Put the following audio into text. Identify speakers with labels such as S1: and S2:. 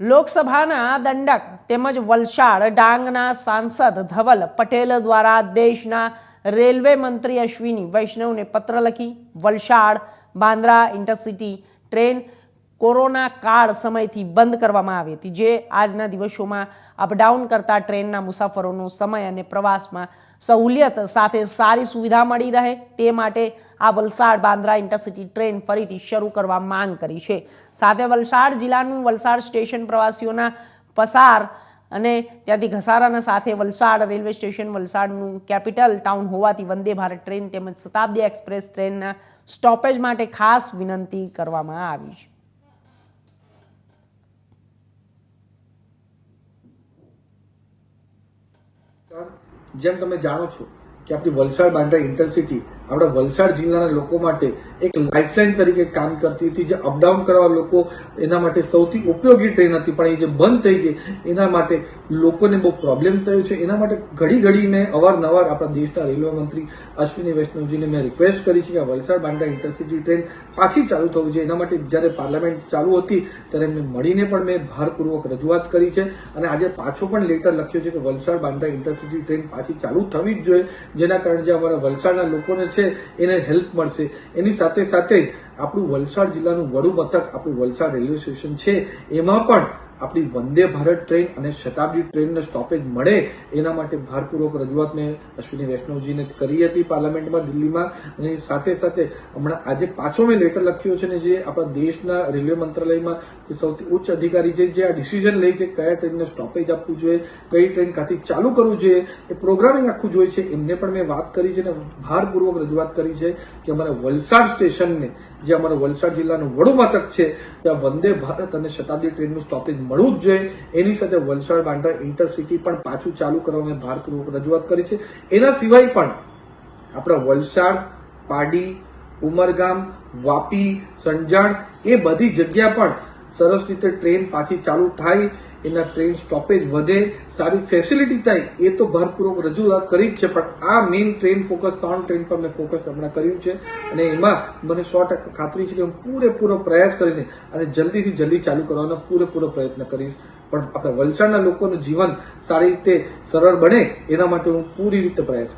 S1: લોકસભાના દંડક તેમજ વલસાડ ડાંગના સાંસદ ધવલ પટેલ દ્વારા દેશના રેલવે મંત્રી અશ્વિની વૈષ્ણવને પત્ર લખી Valsad Bandra intercity train corona કાળ સમયથી બંધ કરવામાં આવી હતી, જે આજના દિવસોમાં અપડાઉન કરતા ટ્રેનના મુસાફરોનો સમય અને પ્રવાસમાં સહુલિયત સાથે સારી સુવિધા મળી રહે તે માટે આ વલસાડ બાંદ્રા ઇન્ટરસિટી ટ્રેન ફરીથી શરૂ કરવા માંગ કરી છે. સાથે વલસાડ જિલ્લાનું વલસાડ સ્ટેશન પ્રવાસીઓના પસાર અને ત્યાંથી ઘસારાના સાથે વલસાડ રેલવે સ્ટેશન વલસાડનું કેપિટલ ટાઉન હોવાથી વંદે ભારત ટ્રેન તેમજ શતાબ્દી એક્સપ્રેસ ટ્રેનના સ્ટોપેજ માટે ખાસ વિનંતી કરવામાં આવી છે.
S2: જેમ તમે જાણો છો કે આપણી વલસાડ બાંદ્રા ઇન્ટરસિટી આપણા વલસાડ જિલ્લાના લોકો માટે એક લાઇફલાઇન તરીકે કામ કરતી હતી, જે અપડાઉન કરવા લોકો એના માટે સૌથી ઉપયોગી ટ્રેન હતી. પણ એ જે બંધ થઈ ગઈ, એના માટે લોકોને બહુ પ્રોબ્લેમ થયો છે. એના માટે ઘડી ઘડી મેં અવારનવાર આપણા દેશના રેલવે મંત્રી અશ્વિની વૈષ્ણવજીને મેં રિક્વેસ્ટ કરી છે કે વલસાડ બાંદ્રા ઇન્ટરસિટી ટ્રેન પાછી ચાલુ થવું જોઈએ. એના માટે જ્યારે પાર્લામેન્ટ ચાલુ હતી, ત્યારે એમને મળીને પણ મેં ભારપૂર્વક રજૂઆત કરી છે. અને આજે પાછો પણ લેટર લખ્યો છે કે વલસાડ બાંદ્રા ઇન્ટરસિટી ટ્રેન પાછી ચાલુ થવી જ જોઈએ. જેના કારણે જે અમારા વલસાડના લોકોને છે એને હેલ્પ મળશે. એની સાથે સાથે આપણું વલસાડ જિલ્લાનું વડું મથક, આપણું વલસાડ રેલવે સ્ટેશન છે, એમાં પણ આપણી વંદે ભારત ટ્રેન અને શતાબ્દી ટ્રેનને સ્ટોપેજ મળે, એના માટે ભારપૂર્વક રજૂઆત મેં અશ્વિની વૈષ્ણવજીને કરી હતી પાર્લામેન્ટમાં દિલ્હીમાં. અને સાથે સાથે હમણાં આજે પાછો મેં લેટર લખ્યો છે ને જે આપણા દેશના રેલવે મંત્રાલયમાં જે સૌથી ઉચ્ચ અધિકારી છે, જે આ ડિસિઝન લે છે કયા ટ્રેનને સ્ટોપેજ આપવું જોઈએ, કઈ ટ્રેન કાથી ચાલુ કરવું જોઈએ, એ પ્રોગ્રામિંગ આખું જોઈએ છે. એમને પણ મેં વાત કરી છે ને, ભારપૂર્વક રજૂઆત કરી છે કે અમારા વલસાડ સ્ટેશનને, જે અમારા વલસાડ જિલ્લાનું વડું મથક છે, ત્યાં વંદે ભારત અને શતાબ્દી ટ્રેનનું સ્ટોપેજ મળવું જ જોઈએ. એની સાથે વલસાડ બાંદ્રા ઇન્ટરસિટી પણ પાછું ચાલુ કરવા ભારપૂર્વક રજૂઆત કરી છે. એના સિવાય પણ આપણા વલસાડ, પાડી, ઉમરગામ, વાપી, સંજાણ એ બધી જગ્યા પણ સરસ રીતે ટ્રેન પાછી ચાલુ થાય, એના ટ્રેન સ્ટોપેજ વધે, સારી ફેસિલિટી થાય, એ તો ભારપૂર્વક રજૂઆત કરી જ છે. પણ આ મેઇન ટ્રેન ફોકસ ત્રણ ટ્રેન પર મેં ફોકસ હમણાં કર્યું છે. અને એમાં મને સો ટકા ખાતરી છે કે હું પૂરેપૂરો પ્રયાસ કરીને અને જલ્દીથી જલ્દી ચાલુ કરવાનો પૂરેપૂરો પ્રયત્ન કરીશ. પણ આપણા વલસાડના લોકોનું જીવન સારી રીતે સરળ બને, એના માટે હું પૂરી રીતે પ્રયાસ કરીશ